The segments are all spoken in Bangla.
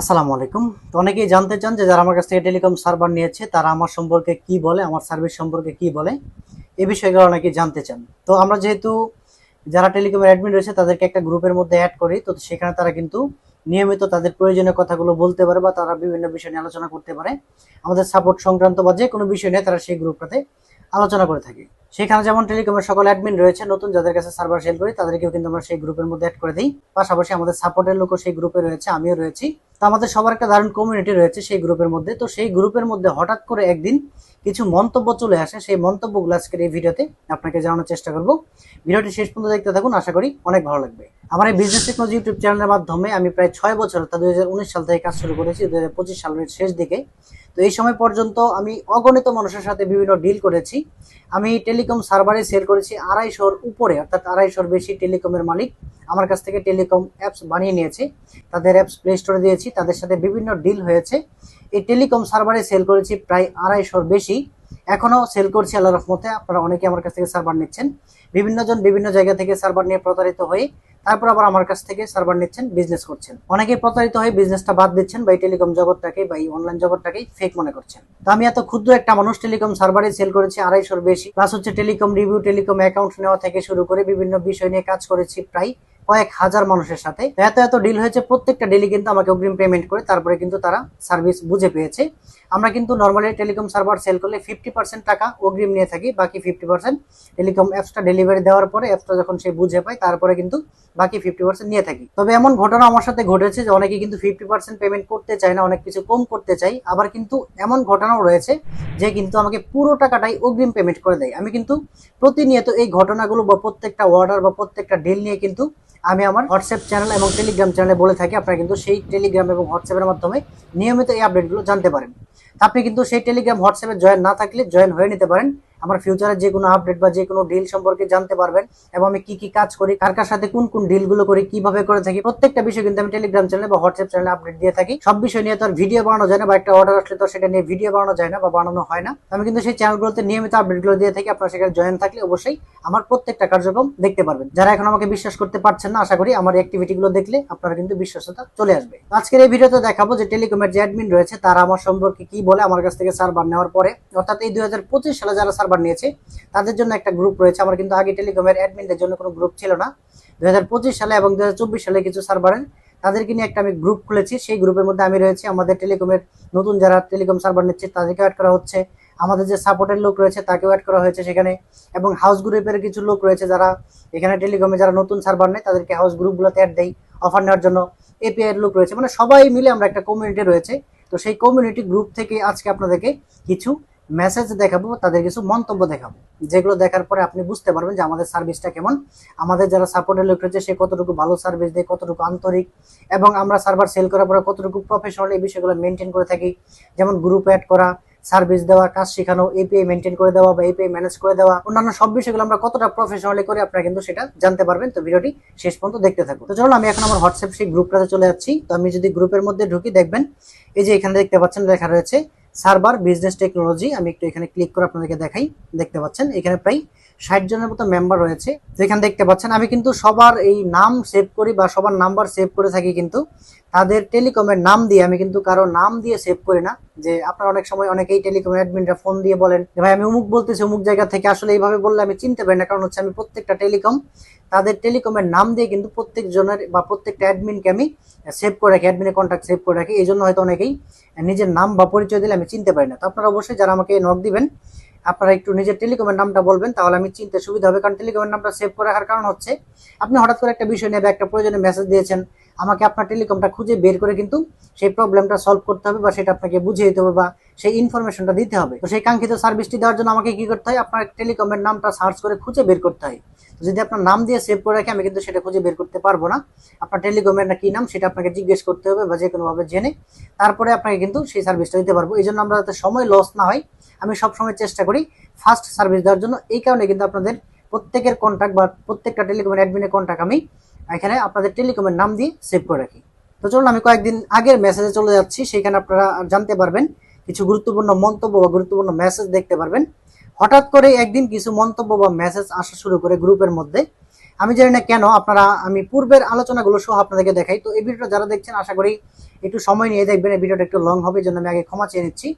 আসসালামু আলাইকুম। তো অনেকেই জানতে চান যে যারা আমার কাছ থেকে টেলিকম সার্ভার নিয়েছে, তারা আমার সম্পর্কে কি বলে, আমার সার্ভিস সম্পর্কে কি বলে, এ বিষয়গুলো অনেকেই জানতে চান। তো আমরা যেহেতু যারা টেলিকমের অ্যাডমিন রয়েছে, তাদেরকে একটা গ্রুপের মধ্যে অ্যাড করি, তো সেখানে তারা কিন্তু নিয়মিত তাদের প্রয়োজনীয় কথাগুলো বলতে পারে বা তারা বিভিন্ন বিষয় নিয়ে আলোচনা করতে পারে। আমাদের সাপোর্ট সংক্রান্ত বা যে কোনো বিষয় নিয়ে তারা সেই গ্রুপটাতে আলোচনা করে থাকে। সেখানে যেমন টেলিকমের সকল অ্যাডমিন রয়েছে, নতুন যাদের কাছে সার্ভার সেল করি, তাদেরকেও কিন্তু আমরা সেই গ্রুপের মধ্যে অ্যাড করে দিই। পাশাপাশি আমাদের সাপোর্টের লোকও সেই গ্রুপে রয়েছে, আমিও রয়েছি। তো আমাদের সবার একটা দারুণ কমিউনিটি রয়েছে সেই গ্রুপের মধ্যে। তো সেই গ্রুপের মধ্যে হঠাৎ করে একদিন কিছু মন্তব্য চলে আসে, সেই মন্তব্যগুলো আজকের এই ভিডিওতে আপনাকে জানানোর চেষ্টা করব। ভিডিওটি শেষ পর্যন্ত দেখতে থাকুন, আশা করি অনেক ভালো লাগবে। আমার এই বিজনেস টেকনোলজি ইউটিউব চ্যানেলের মাধ্যমে আমি প্রায় ছয় বছর, অর্থাৎ দুই হাজার উনিশ সাল থেকে কাজ শুরু করেছি, দুই হাজার পঁচিশ সালের শেষ দিকে। তো এই সময় পর্যন্ত আমি অগণিত মানুষের সাথে বিভিন্ন ডিল করেছি। আমি টেলিকম সার্ভারে সেল করেছি আড়াইশোর উপরে, অর্থাৎ আড়াইশোর বেশি টেলিকমের মালিক। আমার কাছ থেকে টেলিকম অ্যাপস বানিয়ে নিয়েছে, তাদের অ্যাপস প্লে স্টোরে দিয়েছি, তাদের সাথে বিভিন্ন ডিল হয়েছে। এই টেলিকম সার্ভারে সেল করেছি প্রায় আড়াইশোর বেশি। এখনও সেল করছি আল্লাহ রহমতে, আপনারা অনেকে আমার কাছ থেকে সার্ভার নিচ্ছেন। বিভিন্ন জন বিভিন্ন জায়গা থেকে সার্ভার নিয়ে প্রতারিত হয়ে তারপর আবার আমার কাছ থেকে সার্ভার নিচ্ছেন বিজনেস করছেন। অনেকে প্রতারিত হয়ে বিজনেসটা বাদ দিচ্ছেন, বা এই টেলিকম জগৎটাকে বা এই অনলাইন জগৎটাকে ফেক মনে করছেন। তো আমি এত ক্ষুদ্র একটা মানুষ টেলিকম সার্ভারে সেল করেছি আড়াইশোর বেশি। প্লাস হচ্ছে টেলিকম রিভিউ টেলিকম অ্যাকাউন্ট নেওয়া থেকে শুরু করে বিভিন্ন বিষয় নিয়ে কাজ করেছি প্রায় কয়েক হাজার মানুষের সাথে। এত এত ডিল হয়েছে, প্রত্যেকটা ডিলই কিন্তু আমাকে অগ্রিম পেমেন্ট করে, তারপরে কিন্তু তারা সার্ভিস বুঝে পেয়েছে। আমরা কিন্তু নর্মালি টেলিকম সার্ভার সেল করলে ফিফটি পার্সেন্ট টাকা অগ্রিম নিয়ে থাকি, বাকি ফিফটি পার্সেন্ট টেলিকম অ্যাপসটা ডেলিভারি দেওয়ার পরে অ্যাপসটা যখন সে বুঝে পায়, তারপরে কিন্তু বাকি ফিফটি পার্সেন্ট নিয়ে থাকি। তবে এমন ঘটনা আমার সাথে ঘটেছে যে অনেকে কিন্তু ফিফটি পার্সেন্ট পেমেন্ট করতে চায় না, অনেক কিছু কম করতে চাই আবার কিন্তু এমন ঘটনাও রয়েছে যে কিন্তু আমাকে পুরো টাকাটাই অগ্রিম পেমেন্ট করে দেয়। আমি কিন্তু প্রতিনিয়ত এই ঘটনাগুলো বা প্রত্যেকটা অর্ডার বা প্রত্যেকটা ডিল নিয়ে কিন্তু আমি আমার হোয়াটসঅ্যাপ চ্যানেল এবং টেলিগ্রাম চ্যানেলে বলে থাকি, আপনারা কিন্তু সেই টেলিগ্রাম এবং হোয়াটসঅ্যাপের মাধ্যমে নিয়মিত এই আপডেটগুলো জানতে পারেন। আপনি কিন্তু সেই টেলিগ্রাম, হোয়াটসঅ্যাপে জয়েন না থাকলে জয়েন হয়ে নিতে পারেন। আমার ফিউচারে যে কোনো আপডেট বা যে কোনো ডিল সম্পর্কে জানতে পারবেন এবং আমি কি কি কাজ করি, কার কার সাথে কোন কোন ডিলগুলো করি, কীভাবে করে থাকি, প্রত্যেকটা বিষয় কিন্তু আমি টেলিগ্রাম চ্যানেলে বা হোয়াটসঅ্যাপ চ্যানেলে আপডেট দিয়ে থাকি। সব বিষয় নিয়ে তো আর ভিডিও বানানো যায় না বা একটা অর্ডার আসলে তো সেটা নিয়ে ভিডিও বানানো যায় না বা বানানো হয় না। আমি কিন্তু সেই চ্যানেলগুলোতে নিয়মিত আপডেটগুলো দিয়ে থাকি। আপনারা সেখানে জয়েন থাকলে অবশ্যই আমার প্রত্যেকটা কার্যক্রম দেখতে পারবেন। যারা এখন আমাকে বিশ্বাস করতে পারছেন না, আশা করি আমার অ্যাক্টিভিটিগুলো দেখলে আপনারা কিন্তু বিশ্বাসতা চলে আসবে। আজকের এই ভিডিওতে দেখাবো যে টেলিকমের যে অ্যাডমিন রয়েছে, তারা আমার সম্পর্কে কি বলে, আমার কাছ থেকে সার্ভার নেওয়ার পরে, অর্থাৎ এই দু হাজার পঁচিশ সালে যারা নিয়েছে। তাদের জন্য একটা গ্রুপ রয়েছে। আমার কিন্তু আগে টেলিকমের অ্যাডমিনদের জন্য কোনো গ্রুপ ছিল না। দু হাজার পঁচিশ সালে এবং দু হাজার চব্বিশ সালে কিছু সার্ভারের তাদেরকে নিয়ে একটা আমি গ্রুপ খুলেছি। সেই গ্রুপের মধ্যে আমি রয়েছি। আমাদের টেলিকমের নতুন যারা টেলিকম সার্ভার নিচ্ছে তাদেরকে অ্যাড করা হচ্ছে। আমাদের যে সাপোর্টের লোক রয়েছে, তাকেও অ্যাড করা হয়েছে সেখানে। এবং হাউস গ্রুপের কিছু লোক রয়েছে যারা এখানে টেলিকমে যারা নতুন সার্ভার নেয়, তাদেরকে হাউস গ্রুপগুলোতে অ্যাড দেয় অফার নেওয়ার জন্য। এপিআই এর লোক রয়েছে। মানে সবাই মিলে আমরা একটা কমিউনিটি রয়েছে। তো সেই কমিউনিটি গ্রুপ থেকে আজকে আপনাদেরকে কিছু মেসেজ দেখাবো, তাদের কিছু মন্তব্য দেখাবো। যেগুলো দেখার পরে আপনি বুঝতে পারবেন যে আমাদের সার্ভিসটা কেমন। আমাদের যারা সাপোর্টের লোক রয়েছে, সে কতটুকু ভালো সার্ভিস দেয়, কতটুকু আন্তরিক। এবং আমরা সার্ভার সেল করার পরে কতটুকু প্রফেশনাল এই বিষয়গুলো মেনটেন করে থাকি। যেমন গ্রুপ অ্যাড করা সার্ভিস দেওয়া, কাজ শেখানো এপিআই মেনটেন করে দেওয়া বা এপিআই ম্যানেজ করে দেওয়া। অন্যান্য সব বিষয়গুলো আমরা কতটা প্রফেশনালি করে আপনারা কিন্তু সেটা জানতে পারবেন। তো ভিডিওটি শেষ পর্যন্ত দেখতে থাকুন। তো চলো আমি এখন আমার হোয়াটসঅ্যাপ সেই গ্রুপটাতে চলে যাচ্ছি। তো আমি যদি গ্রুপের মধ্যে ঢুকি, দেখবেন, এই যে এখানে দেখতে পাচ্ছেন, লেখা রয়েছে সার্ভার, বিজনেস টেকনোলজি, আমি একটু এখানে ক্লিক করে আপনাদেরকে দেখাই। দেখতে পাচ্ছেন, এখানে প্রায় ষাট জনের মতো মেম্বার রয়েছে। যেখানে দেখতে পাচ্ছেন, আমি কিন্তু সবার এই নাম সেভ করি বা সবার নাম্বার সেভ করে থাকি কিন্তু তাদের টেলিকমের নাম দিয়ে, আমি কিন্তু কারও নাম দিয়ে সেভ করি না। যে আপনার অনেক সময় অনেকেই টেলিকম অ্যাডমিনরা ফোন দিয়ে বলেন, ভাই, আমি অমুক বলতেছি, অমুক জায়গা থেকে আসলে এইভাবে বললে আমি চিনতে পারি না। কারণ হচ্ছে আমি প্রত্যেকটা টেলিকম তাদের টেলিকমের নাম দিয়ে কিন্তু প্রত্যেক জনের বা প্রত্যেকটা অ্যাডমিনকে আমি সেভ করে রাখি অ্যাডমিনের কন্ট্যাক্ট সেভ করে রাখি। এই জন্য হয়তো অনেকেই নিজের নাম বা পরিচয় দিলে আমি চিনতে পারি না। তো আপনারা অবশ্যই যারা আমাকে নক দিবেন, আপনারা একটু নিজের টেলিকমের নামটা বলবেন, তাহলে আমি চিনতে সুবিধা হবে। কারণ টেলিকমের নামটা সেভ করে রাখার কারণ হচ্ছে, আপনি হঠাৎ করে একটা বিষয় নেবে একটা প্রয়োজনে মেসেজ দিয়েছেন, আমাকে আপনার টেলিকমটা খুঁজে বের করে কিন্তু সেই প্রবলেমটা সলভ করতে হবে বা সেটা আপনাকে বুঝিয়ে দিতে হবে বা সেই ইনফরমেশনটা দিতে হবে। তো সেই কাঙ্ক্ষিত সার্ভিসটি দেওয়ার জন্য আমাকে কি করতে হয়? আপনার টেলিকমের নামটা সার্চ করে খুঁজে বের করতে হয়। যদি আপনার নাম দিয়ে সেভ করে রাখি, আমি কিন্তু সেটা খুঁজে বের করতে পারব না। আপনার টেলিকমের না কি নাম, সেটা আপনাকে জিজ্ঞেস করতে হবে বা যে কোনোভাবে জেনে। তারপরে আপনাকে কিন্তু সেই সার্ভিসটা দিতে পারব। এই জন্য আমরা যাতে সময় লস না হয়, আমি সবসময় চেষ্টা করি ফার্স্ট সার্ভিস দেওয়ার জন্য। এই কারণে কিন্তু আপনাদের প্রত্যেকের কন্ট্যাক্ট বা প্রত্যেকটা টেলিকমের অ্যাডমিনের কন্ট্যাক্ট আমি এখানে আপনাদের টেলিকমের নাম দিয়ে সেভ করে রাখি। তো চলুন, আমি কয়েকদিন আগের মেসেজে চলে যাচ্ছি। সেখানে আপনারা জানতে পারবেন, কিছু গুরুত্বপূর্ণ মন্তব্য বা গুরুত্বপূর্ণ মেসেজ দেখতে পারবেন। হঠাৎ করে একদিন কিছু মন্তব্য বা মেসেজ আসা শুরু করে গ্রুপের মধ্যে। আমি জানি না কেন, আপনারা, আমি পূর্বের আলোচনাগুলো সহ আপনাদেরকে দেখাই। তো এই ভিডিওটা যারা দেখছেন, আশা করি একটু সময় নিয়ে দেখবেন, এই ভিডিওটা একটু লং হবে, জন্য আমি আগে ক্ষমা চেয়ে নিচ্ছি।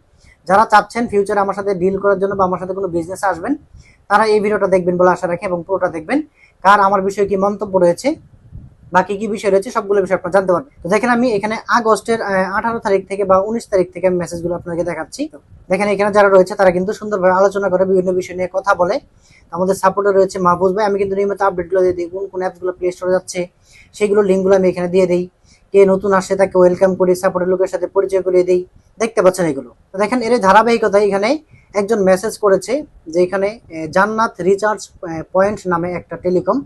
যারা চাচ্ছেন ফিউচারে আমার সাথে ডিল করার জন্য বা আমার সাথে কোনো বিজনেসে আসবেন, তারা এই ভিডিওটা দেখবেন বলে আশা রাখি এবং পুরোটা দেখবেন। কার, আমার বিষয়ে কি মন্তব্য রয়েছে বা কি বিষয় রয়েছে সবগুলো বিষয় আপনারা জানতে পারবেন। তো দেখেন আমি এখানে আগস্টের আঠারো তারিখ থেকে বা উনিশ তারিখ থেকে আমি মেসেজগুলো আপনাকে দেখাচ্ছি। দেখেন এখানে যারা রয়েছে তারা কিন্তু সুন্দরভাবে আলোচনা করে বিভিন্ন বিষয় নিয়ে কথা বলে। আমাদের সাপোর্টে রয়েছে মাহবুজ ভাই। আমি কিন্তু নিয়মিত আপডেটগুলো দিয়ে দিই, কোন কোন অ্যাপসগুলো প্লে স্টোরে যাচ্ছে, সেগুলো লিঙ্কগুলো আমি এখানে দিয়ে দিই। কে নতুন আসে তাকে ওয়েলকাম করি সাপোর্টের লোকের সাথে পরিচয় করিয়ে দিই। দেখতে পাচ্ছেন এগুলো। দেখেন এর এই ধারাবাহিকতায় এখানে একজন মেসেজ করেছে যে এখানে জান্নাত রিচার্জ পয়েন্ট নামে একটা টেলিকম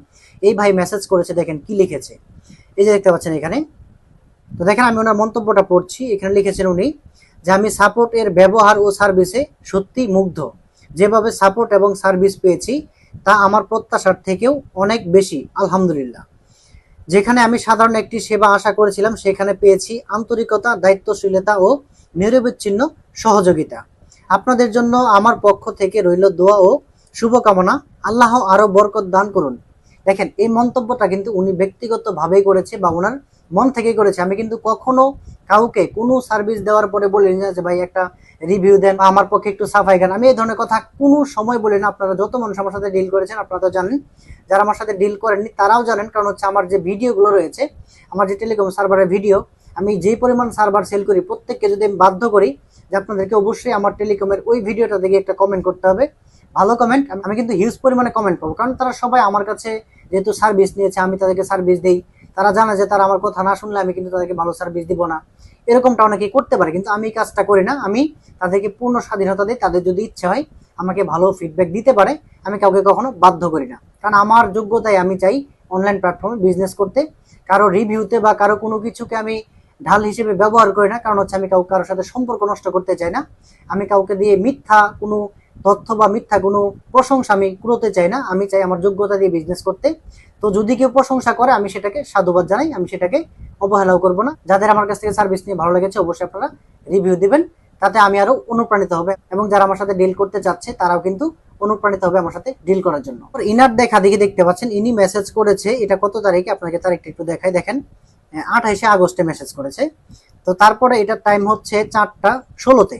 এই ভাই মেসেজ করেছে, দেখেন কি লিখেছে। এই যে দেখতে পাচ্ছেন এখানে। তো দেখেন আমি ওনার মন্তব্যটা পড়ছি, এখানে লিখেছেন উনি যে, আমি সাপোর্ট এর ব্যবহার ও সার্ভিসে সত্যি মুগ্ধ। যেভাবে সাপোর্ট এবং সার্ভিস পেয়েছি, তা আমার প্রত্যাশার থেকেও অনেক বেশি, আলহামদুলিল্লাহ। যেখানে আমি সাধারণ একটি সেবা আশা করেছিলাম, সেখানে পেয়েছি আন্তরিকতা, দায়িত্বশীলতা ও নিরবিচ্ছিন্ন সহযোগিতা। আপনাদের জন্য আমার পক্ষ থেকে রইল দোয়া ও শুভকামনা। আল্লাহ আরও বরকত দান করুন। দেখেন, এই মন্তব্যটা কিন্তু উনি ব্যক্তিগতভাবেই করেছে বা ওনার মন থেকেই করেছে। আমি কিন্তু কখনো কাউকে কোনো সার্ভিস দেওয়ার পরে বলিনি না যে ভাই, একটা রিভিউ দেন, আমার পক্ষে একটু সাফাই গান আমি এই ধরনের কথা কোনো সময় বলি না আপনারা যত মানুষ আমার সাথে ডিল করেছেন, আপনারা তো জানেন। যারা আমার সাথে ডিল করেননি, তারাও জানেন। কারণ হচ্ছে আমার যে ভিডিওগুলো রয়েছে, আমার যে টেলিকম সার্ভারের ভিডিও আমি যেই পরিমাণ সার্ভার সেল করি, প্রত্যেককে যদি আমি বাধ্য করি যে আপনাদেরকে অবশ্যই আমার টেলিকমের ওই ভিডিওটা দেখে একটা কমেন্ট করতে হবে। ভালো কমেন্ট আমি কিন্তু হিউজ পরিমাণে কমেন্ট পাবো। কারণ তারা সবাই আমার কাছে যেহেতু সার্ভিস নিয়েছে, আমি তাদেরকে সার্ভিস দিই। তারা জানে যে তারা আমার কথা না শুনলে আমি কিন্তু তাদেরকে ভালো সার্ভিস দিব না। এরকমটা অনেকে করতে পারে, কিন্তু আমি কাজটা করি না। আমি তাদেরকে পূর্ণ স্বাধীনতা দিই, তাদের যদি ইচ্ছে হয় আমাকে ভালো ফিডব্যাক দিতে পারে, আমি কাউকে কখনো বাধ্য করি না। কারণ আমার যোগ্যতায় আমি চাই অনলাইন প্ল্যাটফর্মে বিজনেস করতে। কারও রিভিউতে বা কারও কোনো কিছুকে আমি ঢাল হিসেবে ব্যবহার করি না, কারণ হচ্ছে আমি কাউ কারোর সাথে সম্পর্ক নষ্ট করতে চাই না। আমি কাউকে দিয়ে মিথ্যা কোনো তথ্য বা মিথ্যা কোনো প্রশংসা আমি কুড়োতে চাই না, আমি চাই আমার যোগ্যতা দিয়ে বিজনেস করতে। তো যদি কেউ প্রশংসা করে, আমি সেটাকে সাধুবাদ জানাই, আমি সেটাকে অবহেলাও করব না। যাদের আমার কাছ থেকে সার্ভিস নিয়ে ভালো লেগেছে, অবশ্যই আপনারা রিভিউ দিবেন। তাতে আমি আরও অনুপ্রাণিত হবে এবং যারা আমার সাথে ডিল করতে চাচ্ছে, তারাও কিন্তু অনুপ্রাণিত হবে আমার সাথে ডিল করার জন্য। ইনার দেখা দেখে দেখতে পাচ্ছেন, ইনি মেসেজ করেছে, এটা কত তারিখে? আপনাকে তারিখটা একটু দেখাই, দেখেন। আঠাইশে আগস্টে মেসেজ করেছে। তো তারপরে এটার টাইম হচ্ছে চারটা ষোলোতে।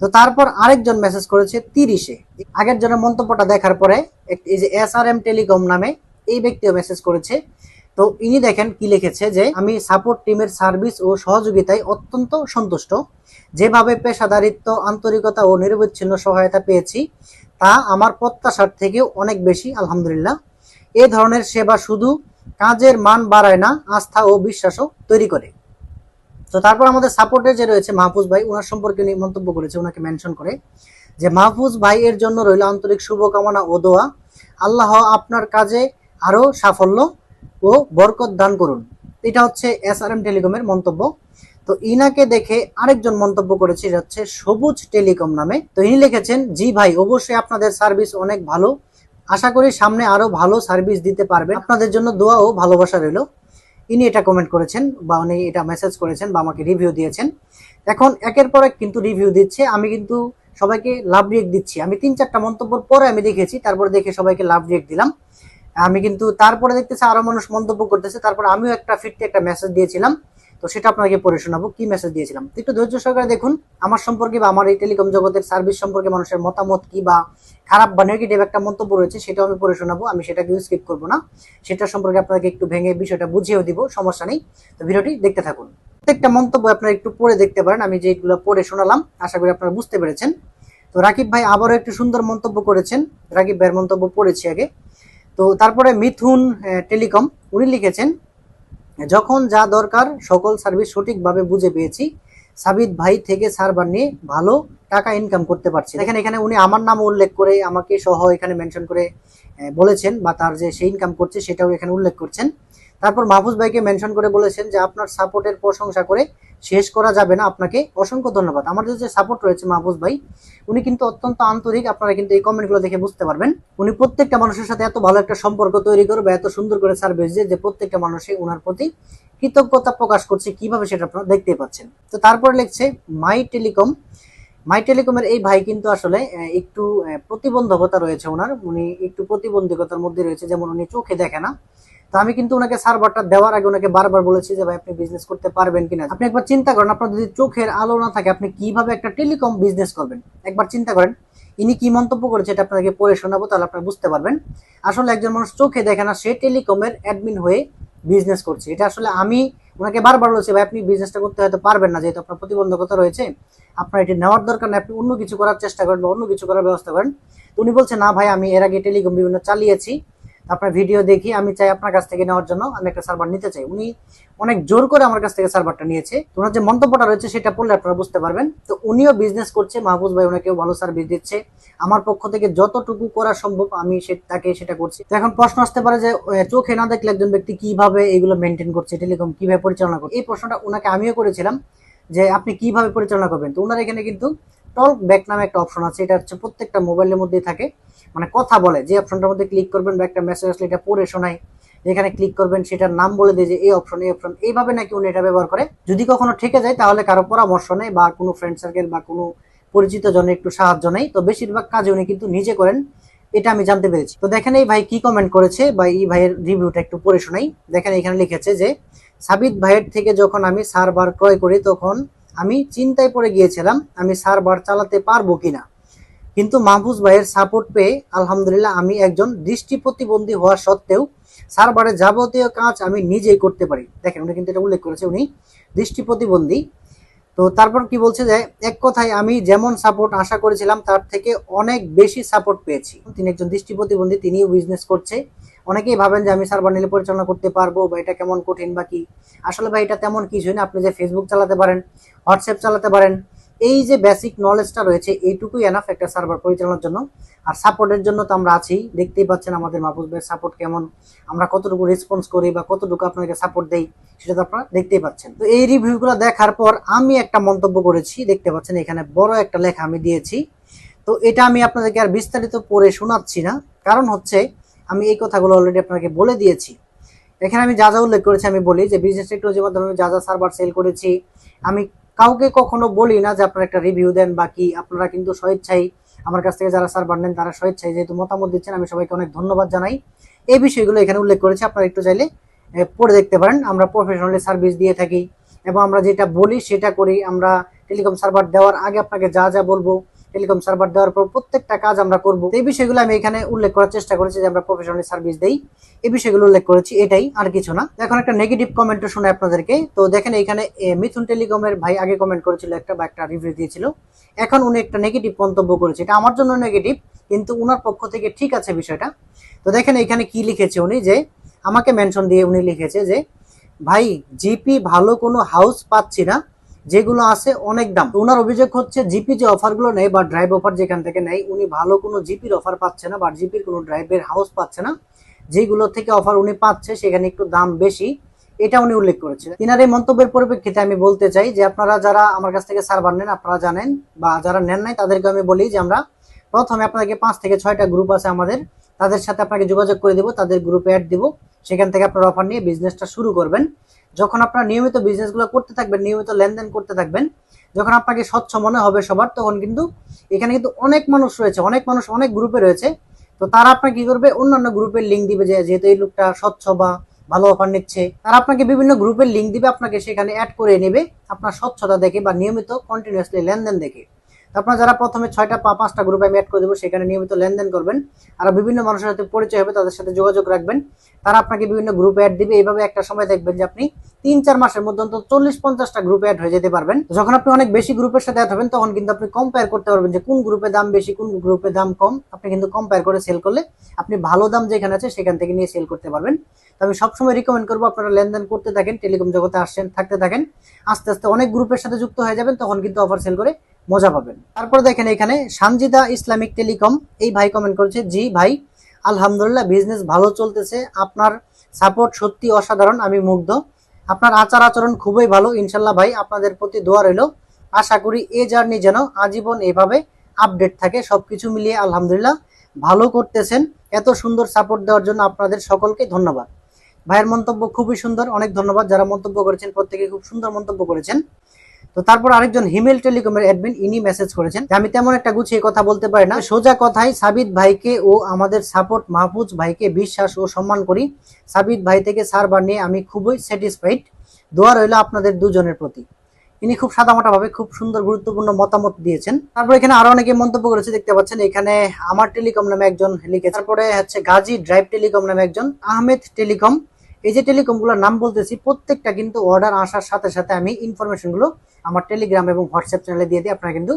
তো তারপর আরেকজন মেসেজ করেছে তিরিশে। আগের জনের মন্তব্যটা দেখার পরে এই যে এস আর এম টেলিকম নামে এই ব্যক্তিও মেসেজ করেছে। তো ইনি দেখেন কি লিখেছে যে, আমি সাপোর্ট টিমের সার্ভিস ও সহযোগিতায় অত্যন্ত সন্তুষ্ট। যেভাবে পেশাদারিত্ব, আন্তরিকতা ও নিরবচ্ছিন্ন সহায়তা পেয়েছি, তা আমার প্রত্যাশার থেকেও অনেক বেশি, আলহামদুলিল্লাহ। এ ধরনের সেবা শুধু কাজের মান বাড়ায় না, আস্থা ও বিশ্বাসও তৈরি করে। তো তারপর আমাদের সাপোর্টে যে রয়েছে মাহফুজ ভাই ওনার সম্পর্কে উনি মন্তব্য করেছে ওনাকে মেনশন করে যে মাহফুজ ভাই এর জন্য রইল আন্তরিক শুভকামনা ও দোয়া। আল্লাহ আপনার কাজে আরও সাফল্য ও বরকত দান করুন। এটা হচ্ছে এস আর এম টেলিকমের মন্তব্য। তো ইনাকে দেখে আরেকজন মন্তব্য করেছে হচ্ছে সবুজ টেলিকম নামে। তো ইনি লিখেছেন, জি ভাই, অবশ্যই আপনাদের সার্ভিস অনেক ভালো। আশা করি সামনে আরও ভালো সার্ভিস দিতে পারবেন। আপনাদের জন্য দোয়া ও ভালোবাসা রইল। ইনি এটা কমেন্ট করেছেন বা উনি এটা মেসেজ করেছেন বা আমাকে রিভিউ দিয়েছেন। এখন একের পর এক কিন্তু রিভিউ দিচ্ছে। আমি কিন্তু সবাইকে লাভ রিয়েক্ট দিচ্ছি। আমি তিন চারটা মন্তব্যর পরে আমি দেখেছি, তারপরে দেখে সবাইকে লাভ রিয়েক্ট দিলাম। আমি কিন্তু তারপরে দেখতেছি আরও মানুষ মন্তব্য করতেছে। তারপর আমিও একটা ফিরতে একটা মেসেজ দিয়েছিলাম। তো সেটা আপনাকে পড়ে শোনাবো, কি মেসেজ দিয়েছিলাম? একটু ধৈর্য সহকারে দেখুন, আমার সম্পর্কে বা আমার এই টেলিকম জগতের সার্ভিস সম্পর্কে মানুষের মতামত কি বা খারাপ বা নেগেটিভ একটা মন্তব্য রয়েছে, সেটাও আমি পড়ে শোনাবো, আমি সেটাকে স্কিপ করব না। সেটা সম্পর্কে আপনাকে একটু ভেঙে বিষয়টা বুঝিয়েও দিব, সমস্যা নেই। তো ভিডিওটি দেখতে থাকুন। প্রত্যেকটা মন্তব্য আপনারা একটু পড়ে দেখতে পারেন, আমি যেগুলো পড়ে শোনালাম, আশা করি আপনারা বুঝতে পেরেছেন। তো রাকিব ভাই আবারও একটু সুন্দর মন্তব্য করেছেন, রাকিব ভাইয়ের মন্তব্য পড়েছি আগে। তো তারপরে মিথুন টেলিকম উনি লিখেছেন যখন যা দরকার সকল সার্ভিস সঠিকভাবে বুঝে পেয়েছি। সাবিত ভাই থেকে সার্ভার নিয়ে ভালো টাকা ইনকাম করতে পারছি। দেখেন এখানে উনি আমার নাম উল্লেখ করে আমাকে সহ এখানে মেনশন করে বলেছেন বা তার যে সে ইনকাম করছে সেটাও এখানে উল্লেখ করছেন। তারপর মাহফুজ ভাইকে মেনশন করে বলেছেন যে আপনার সাপোর্টের প্রশংসা করে শেষ করা যাবে না আপনাকে। অসংখ্য ধন্যবাদ। আমাদের যে সাপোর্ট রয়েছে মাহফুজ ভাই, উনি কিন্তু অত্যন্ত আন্তরিক। আপনারা কিন্তু এই কমেন্টগুলো দেখে বুঝতে পারবেন। উনি প্রত্যেকটা মানুষের সাথে এত ভালো একটা সম্পর্ক তৈরি করবে এত সুন্দর করে সার্ভিস দিয়ে যে প্রত্যেকটা মানুষই ওনার প্রতি কৃতজ্ঞতা প্রকাশ করছে, কীভাবে সেটা আপনারা দেখতে পাচ্ছেন। তো তারপরে লিখছে মাই টেলিকম মাই টেলিকমের এই ভাই কিন্তু আসলে একটু প্রতিবন্ধকতা রয়েছে ওনার। উনি একটু প্রতিবন্ধকতার মধ্যে রয়েছে, যেমন উনি চোখে দেখে না। তো আমি কিন্তু ওনাকে সার্ভারটা দেওয়ার আগে ওনাকে বারবার বলেছি যে, ভাই, আপনি বিজনেস করতে পারবেন কিনা? আপনি একবার চিন্তা করেন, আপনার যদি চোখের আলো না থাকে, আপনি কীভাবে একটা টেলিকম বিজনেস করবেন? একবার চিন্তা করেন, ইনি কি মন্তব্য করেছে এটা আপনাকে পড়ে শোনাবো, তাহলে আপনারা বুঝতে পারবেন। আসলে একজন মানুষ চোখে দেখে না, সে টেলিকমের অ্যাডমিন হয়ে বিজনেস করছে। এটা আসলে আমি ওনাকে বারবার বলেছি, ভাই, আপনি বিজনেসটা করতে হয়তো পারবেন না, যেহেতু আপনার প্রতিবন্ধকতা রয়েছে। আপনার এটি নেওয়ার দরকার নেই, আপনি অন্য কিছু করার চেষ্টা করেন বা অন্য কিছু করার ব্যবস্থা করেন। তো উনি বলছে, না ভাই, আমি এর আগে টেলিকম বিভিন্ন চালিয়েছি। আপনার ভিডিও দেখি, আমি চাই আপনার কাছ থেকে নেওয়ার জন্য আমি একটা সার্ভার নিতে চাই। উনি অনেক জোর করে আমার কাছ থেকে সার্ভারটা নিয়েছে। ওনার যে মন্তব্যটা রয়েছে সেটা পড়লে আপনারা বুঝতে পারবেন। তো উনিও বিজনেস করছে, মাহফুজ ভাই ওনাকেও ভালো সার্ভিস দিচ্ছে। আমার পক্ষ থেকে যতটুকু করা সম্ভব আমি তাকে সেটা করছি। তো এখন প্রশ্ন আসতে পারে যে চোখে না দেখলে একজন ব্যক্তি কীভাবে এগুলো মেনটেন করছে টেলিকম কীভাবে পরিচালনা করছে? এই প্রশ্নটা ওনাকে আমিও করেছিলাম যে, আপনি কীভাবে পরিচালনা করবেন? তো ওনার এখানে কিন্তু টক ব্যাক নামে একটা অপশন আছে। এটা হচ্ছে প্রত্যেকটা মোবাইলের মধ্যেই থাকে। মানে কথা বলে, যে অপশনটার মধ্যে ক্লিক করবেন বা একটা মেসেজ আসলে এটা পড়ে শোনায়। যেখানে ক্লিক করবেন, সেটার নাম বলে দিয়ে যে এই অপশন এই অপশন এইভাবে নাকি উনি এটা ব্যবহার করে। যদি কখনো ঠেকে যায়, তাহলে কারও পরামর্শ নেই বা কোনো ফ্রেন্ড সার্কেল বা কোনো পরিচিত জনের একটু সাহায্য নেই। তো বেশিরভাগ কাজে উনি কিন্তু নিজে করেন। এটা আমি জানতে পেরেছি। তো দেখেন এই ভাই কি কমেন্ট করেছে বা এই ভাইয়ের রিভিউটা একটু পড়ে শোনাই। দেখেন এখানে লিখেছে যে, সাবিত ভাইয়ের থেকে যখন আমি সার্ভার ক্রয় করি, তখন আমি চিন্তায় পড়ে গিয়েছিলাম, আমি সার্ভার চালাতে পারব কিনা। কিন্তু মাহফুজ ভাইয়ের সাপোর্ট পেয়ে আলহামদুলিল্লাহ আমি একজন দৃষ্টি প্রতিবন্ধী হওয়া সত্ত্বেও সার্ভারের যাবতীয় কাজ আমি নিজেই করতে পারি। দেখেন, উনি কিন্তু এটা উল্লেখ করেছে, উনি দৃষ্টি প্রতিবন্ধী। তো তারপর কি বলছে যে, এক কথায় আমি যেমন সাপোর্ট আশা করেছিলাম, তার থেকে অনেক বেশি সাপোর্ট পেয়েছি। তিনি একজন দৃষ্টি প্রতিবন্ধী, তিনিও বিজনেস করছে। অনেকেই ভাবেন যে আমি সার্ভার নিলে পরিচালনা করতে পারব বা এটা কেমন কঠিন বা কি। আসলে ভাই, এটা তেমন কিছুই না। আপনি যে ফেসবুক চালাতে পারেন হোয়াটসঅ্যাপ চালাতে পারেন, এই যে বেসিক নলেজটা রয়েছে, এইটুকুই এনাফ একটা সার্ভার পরিচালনার জন্য। আর সাপোর্টের জন্য তো আমরা আছি। দেখতেই পাচ্ছেন আমাদের মাহফুজ ভাইয়ের সাপোর্ট কেমন। আমরা কতটুকু রেসপন্স করি বা কতটুকু আপনাকে সাপোর্ট দেই, সেটা তো আপনারা দেখতেই পাচ্ছেন। তো এই রিভিউগুলো দেখার পর আমি একটা মন্তব্য করেছি। দেখতে পাচ্ছেন এখানে বড় একটা লেখা আমি দিয়েছি। তো এটা আমি আপনাদেরকে আর বিস্তারিত পড়ে শোনাচ্ছি না। কারণ হচ্ছে আমি এই কথাগুলো অলরেডি আপনাকে বলে দিয়েছি। এখানে আমি যা যা উল্লেখ করেছি আমি বলি যে বিজনেস টেকনোলজির মাধ্যমে আমি যা যা সার্ভার সেল করেছি, আমি কাউকে কখনো বলি না যে, আপনারা একটা রিভিউ দেন বা কি, আপনারা কিন্তু স্বেচ্ছাই আমার কাছ থেকে যারা সার্ভার নেন, তারা স্বেচ্ছাই যেহেতু মতামত দিচ্ছেন, আমি সবাইকে অনেক ধন্যবাদ জানাই। এই বিষয়গুলো এখানে উল্লেখ করেছি, আপনারা একটু চাইলে পড়ে দেখতে পারেন। আমরা প্রফেশনালি সার্ভিস দিয়ে থাকি এবং আমরা যেটা বলি সেটা করি। আমরা টেলিকম সার্ভার দেওয়ার আগে আপনাকে যা যা বলব টেলিকম সার্ভার দেওয়ার পর প্রত্যেকটা কাজ আমরা করব। এই বিষয়গুলো আমি এখানে উল্লেখ করার চেষ্টা করেছি যে আমরা প্রফেশনালি সার্ভিস দেই। এই বিষয়গুলো উল্লেখ করেছি, এটাই আর কিছু না। এখন একটা নেগেটিভ কমেন্টও শুনে আপনাদেরকে। তো দেখেন এখানে মিথুন টেলিকমের ভাই আগে কমেন্ট করেছিল, একটা বা একটা রিভিউ দিয়েছিল। এখন উনি একটা নেগেটিভ মন্তব্য করেছে। এটা আমার জন্য নেগেটিভ কিন্তু উনার পক্ষ থেকে ঠিক আছে বিষয়টা। তো দেখেন এখানে কি লিখেছে উনি যে, আমাকে মেনশন দিয়ে উনি লিখেছে যে, ভাই জিপি ভালো কোনো হাউস পাচ্ছি না। যেগুলো আছে অনেক দাম। ওনার অভিযোগ হচ্ছে জিপি যে অফারগুলো নেয় বা ড্রাইভ অফার যেখান থেকে নেয়, উনি ভালো কোনো জিপির অফার পাচ্ছে না বা জিপির কোনো ড্রাইভের হাউস পাচ্ছে না। যেগুলো থেকে অফার উনি পাচ্ছে সেখানে একটু দাম বেশি। এটা উনি উল্লেখ করেছে তিনার এই মন্তব্যের পরিপ্রেক্ষিতে আমি বলতে চাই যে আপনারা যারা আমার কাছ থেকে সার্ভার নেন, আপনারা জানেন বা যারা নেন নাই তাদেরকে আমি বলি যে আমরা প্রথমে আপনাকে পাঁচ থেকে ছয়টা গ্রুপ আছে আমাদের। তাদের সাথে আপনাকে যোগাযোগ করে দেবো, তাদের গ্রুপে অ্যাড দিব। সেখান থেকে আপনার অফার নিয়ে বিজনেসটা শুরু করবেন। যখন আপনারা নিয়মিত বিজনেসগুলো করতে থাকবেন, নিয়মিত লেনদেন করতে থাকবেন, যখন আপনাকে স্বচ্ছ মনে হবে সবার, তখন কিন্তু এখানে কিন্তু অনেক মানুষ রয়েছে, অনেক মানুষ অনেক গ্রুপে রয়েছে। তো তারা আপনার কি করবে? অন্যান্য গ্রুপের লিঙ্ক দিবে যে, যেহেতু এই লোকটা স্বচ্ছ বা ভালো অফার নিচ্ছে, তারা আপনাকে বিভিন্ন গ্রুপের লিঙ্ক দিবে, আপনাকে সেখানে অ্যাড করে নেবে, আপনার স্বচ্ছতা দেখে বা নিয়মিত কন্টিনিউয়াসলি লেনদেন দেখে। আপনারা যারা প্রথমে ছয়টা বা পাঁচটা গ্রুপে আমি অ্যাড করে দেবো, সেখানে নিয়মিত লেনদেন করবেন। আর বিভিন্ন মানুষের সাথে পরিচয় হবে, তাদের সাথে যোগাযোগ রাখবেন। তারা আপনাকে বিভিন্ন গ্রুপে অ্যাড দিবে। এইভাবে একটা সময় দেখবেন যে আপনি তিন চার মাসের মধ্যে অন্তত চল্লিশ পঞ্চাশটা গ্রুপে অ্যাড হয়ে যেতে পারবেন। যখন আপনি অনেক বেশি গ্রুপের সাথে অ্যাড হবেন, তখন কিন্তু আপনি কম্পেয়ার করতে পারবেন যে কোন গ্রুপে দাম বেশি, কোন গ্রুপে দাম কম। আপনি কিন্তু কম্পেয়ার করে সেল করলে আপনি ভালো দাম যেখানে আছে, সেখান থেকে নিয়ে সেল করতে পারবেন। তো আমি সবসময় রিকমেন্ড করব, আপনারা লেনদেন করতে থাকেন, টেলিকম জগতে আসছেন, থাকতে থাকেন। আস্তে আস্তে অনেক গ্রুপের সাথে যুক্ত হয়ে যাবেন, তখন কিন্তু অফার সেল করে মজা পাবেন। তারপর দেখেন এখানে সানজিদা ইসলামিক টেলিকম, এই ভাই কমেন্ট করেছে, জি ভাই, আলহামদুলিল্লাহ বিজনেস ভালো চলতেছে। আপনার সাপোর্ট সত্যি অসাধারণ, আমি মুগ্ধ। আপনার আচার আচরণ খুবই ভালো, ইনশাল্লাহ ভাই, আপনাদের প্রতি দোয়া রইল। আশা করি এ জার্নি যেন আজীবন এভাবে আপডেট থাকে, সবকিছু মিলিয়ে আলহামদুলিল্লাহ ভালো করতেছেন। এত সুন্দর সাপোর্ট দেওয়ার জন্য আপনাদের সকলকে ধন্যবাদ। ভাইয়ের মন্তব্য খুবই সুন্দর, অনেক ধন্যবাদ যারা মন্তব্য করেছেন, প্রত্যেকে খুব সুন্দর মন্তব্য করেছেন। তো তারপর আরেকজন হিমেল টেলিকমের অ্যাডমিন, ইনি মেসেজ করেছেন যে, আমি তেমন একটা গুছিয়ে কথা বলতে পারি না। সোজা কথায় সাবিত ভাইকে ও আমাদের সাপোর্ট মাহফুজ ভাইকে বিশ্বাস ও সম্মান করি। সাবিত ভাই থেকে সার্ভার নিয়ে আমি খুবই স্যাটিসফাইড দোয়া রইল আপনাদের দুজনের প্রতি। ইনি খুব সাদামাটা ভাবে খুব সুন্দর গুরুত্বপূর্ণ মতামত দিয়েছেন। তারপর এখানে আরও অনেকে মন্তব্য করেছে, দেখতে পাচ্ছেন, এখানে আমার টেলিকম নামে একজন লিখেছে। তারপরে হচ্ছে গাজী ড্রাইভ টেলিকম নামে একজন, আহমেদ টেলিকম। এই যে টেলিকমগুলোর নাম বলতেছি, প্রত্যেকটা কিন্তু অর্ডার আসার সাথে সাথে আমি ইনফরমেশনগুলো আমার টেলিগ্রাম এবং হোয়াটসঅ্যাপ চ্যানেলে দিয়ে দিই আপনারা কিন্তু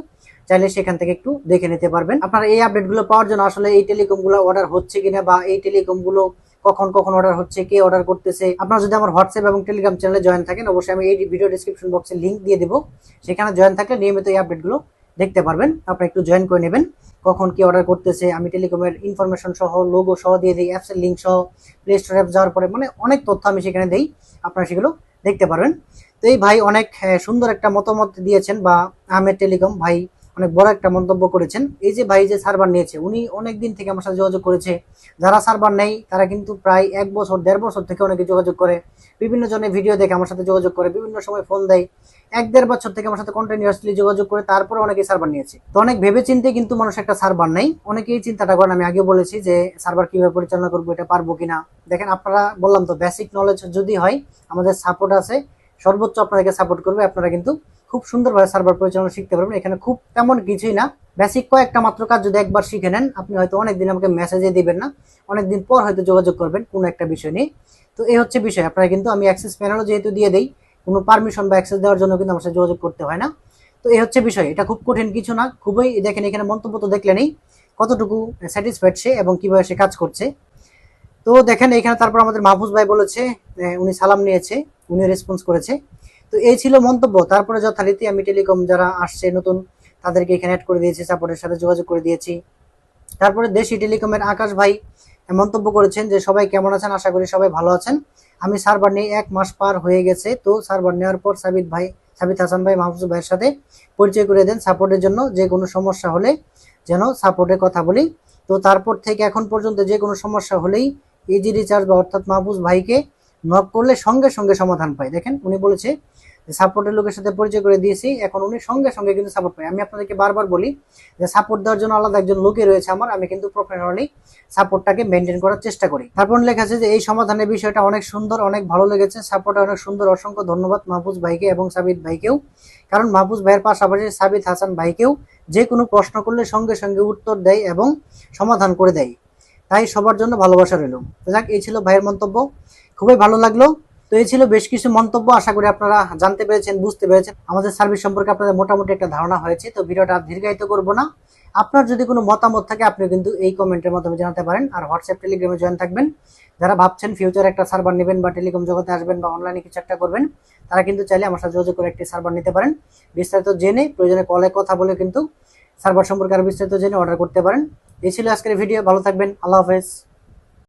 চাইলে সেখান থেকে একটু দেখে নিতে পারবেন। আপনারা এই আপডেটগুলো পাওয়ার জন্য আসলে এই টেলিকমগুলো অর্ডার হচ্ছে কিনা বা এই টেলিকমগুলো কখন কখন অর্ডার হচ্ছে, কে অর্ডার করতেছে, আপনারা যদি আমার হোয়াটসঅ্যাপ এবং টেলিগ্রাম চ্যানেলে জয়েন থাকেন, অবশ্যই আমি এই ভিডিও ডিসক্রিপশন বক্সে লিংক দিয়ে দেবো। সেখানে জয়েন থাকলে নিয়মিত এই আপডেটগুলো দেখতে পারবেন। আপনারা একটু জয়েন করে নেবেন। কখন কি অর্ডার করতেছে, আমি টেলিকমের ইনফরমেশন সহ লোগো সহ দিয়ে দিই অ্যাপসের লিঙ্ক সহ প্লে স্টোর অ্যাপ যাওয়ার পরে মানে অনেক তথ্য আমি সেখানে দিই, আপনারা সেগুলো দেখতে পারবেন। তো এই ভাই অনেক সুন্দর একটা মতামত দিয়েছেন বা আহমেদ টেলিকম ভাই অনেক বড় একটা মন্তব্য করেছেন। এই যে ভাই যে সার্ভার নিয়েছে, উনি অনেক দিন থেকে আমার সাথে যোগাযোগ করেছে। যারা সার্ভার নেই, তারা কিন্তু প্রায় এক বছর, দেড় বছর থেকে অনেকে যোগাযোগ করে। বিভিন্ন জনে ভিডিও দেখে আমার সাথে যোগাযোগ করে, বিভিন্ন সময় ফোন দেয়। এক দেড় বছর থেকে আমার সাথে কন্টিনিউয়াসলি যোগাযোগ করে, তারপরে অনেকে সার্ভার নিয়েছে। তো অনেক ভেবে চিন্তে কিন্তু মানুষ একটা সার্ভার নেই। অনেকেই চিন্তাটা করেন, আমি আগে বলেছি যে সার্ভার কীভাবে পরিচালনা করব, এটা পারব কিনা। দেখেন, আপনারা বললাম তো বেসিক নলেজ যদি হয়, আমাদের সাপোর্ট আছে। সর্বোচ্চ আপনাদেরকে সাপোর্ট করবে, আপনারা কিন্তু খুব সুন্দরভাবে সার্ভার পরিচালনা শিখতে পারবেন। এখানে খুব তেমন কিছুই না। বেসিক কয়েকটা মাত্র কাজ যদি একবার শিখে নেন, আপনি হয়তো অনেকদিন আমাকে মেসেজে দিবেন না। অনেকদিন পর হয়তো যোগাযোগ করবেন কোনো একটা বিষয় নিয়ে। তো এই হচ্ছে বিষয়। আপনারা কিন্তু আমি অ্যাক্সেস প্যানেলও যেহেতু দিয়ে দেই, কোনো পারমিশন বা অ্যাক্সেস দেওয়ার জন্য কিন্তু আমার সাথে যোগাযোগ করতে হয় না। তো এই হচ্ছে বিষয়। এটা খুব কঠিন কিছু না। খুবই, দেখেন এখানে মন্তব্য তো দেখলেনই কতটুকু স্যাটিসফাইড সে এবং কীভাবে সে কাজ করছে। তো দেখেন, এখানে তারপর আমাদের মাহফুজ ভাই বলেছে উনি সালাম নিয়েছে উনি রেসপন্স করেছে। তো এই ছিল মন্তব্য। তারপরে যথারীতি আমি টেলিকম যারা আসছে, নতুন, তাদেরকে এখানে অ্যাড করে দিয়েছি সাপোর্টের সাথে যোগাযোগ করে দিয়েছি। তারপরে দেশি টেলিকমের আকাশ ভাই মন্তব্য করেছেন যে, সবাই কেমন আছেন? আশা করি সবাই ভালো আছেন। আমি সার্ভার নিয়ে এক মাস পার হয়ে গেছে, তো সার্ভার নেওয়ার পর সাবিত ভাই, সাবিত হাসান ভাই, মাহফুজ ভাইয়ের সাথে পরিচয় করে দেন সাপোর্টের জন্য। যে কোনো সমস্যা হলে যেন সাপোর্টের কথা বলি। তো তারপর থেকে এখন পর্যন্ত যে কোনো সমস্যা হলেই ইজি রিচার্জ বা অর্থাৎ মাহফুজ ভাইকে নক করলে সঙ্গে সঙ্গে সমাধান পাই। দেখেন, উনি বলেছে সাপোর্টের লোকের সাথে পরিচয় করে দিয়েছি, এখন উনি সঙ্গে সঙ্গে কিন্তু সাপোর্ট পাই আমি আপনাদেরকে বারবার বলি, যে সাপোর্ট দেওয়ার জন্য আলাদা একজন লোকে রয়েছে আমার, আমি কিন্তু প্রফেশনালি সাপোর্টটাকে মেনটেন করার চেষ্টা করি। তারপর লেখা আছে যে, এই সমাধানের বিষয়টা অনেক সুন্দর, অনেক ভালো লেগেছে। সাপোর্টে অনেক সুন্দর, অসংখ্য ধন্যবাদ মাহফুজ ভাইকে এবং সাবিত ভাইকেও। কারণ মাহফুজ ভাইয়ের পাশাপাশি সাবিত হাসান ভাইকেও যে কোনো প্রশ্ন করলে সঙ্গে সঙ্গে উত্তর দেয় এবং সমাধান করে দেয়। তাই সবার জন্য ভালোবাসা রইল। যাক, এই ছিল ভাইয়ের মন্তব্য। খুবই ভালো লাগল। তো এই ছিল বেশ কিছু মন্তব্য, আশা করি আপনারা জানতে পেরেছেন, বুঝতে পেরেছেন। আমাদের সার্ভিস সম্পর্কে আপনাদের মোটামুটি একটা ধারণা হয়েছে, তো ভিডিওটা আর দীর্ঘায়িত করব না। আপনার যদি কোনো মতামত থাকে আপনি কিন্তু এই কমেন্টের মাধ্যমে জানাতে পারেন। আর হোয়াটসঅ্যাপ টেলিগ্রামে জয়েন থাকবেন। যারা ভাবছেন ফিউচার একটা সার্ভার নেবেন বা টেলিকম জগতে আসবেন বা অনলাইনে কিছু একটা করবেন, তারা কিন্তু চাইলে আমার সাথে যোগাযোগ করে একটি সার্ভার নিতে পারেন। বিস্তারিত জেনে, প্রয়োজনে কলে কথা বলে কিন্তু সার্ভার সম্পর্কে আরও বিস্তারিত জেনে অর্ডার করতে পারেন। এই ছিল আজকের ভিডিও ভালো থাকবেন, আল্লাহ হাফেজ।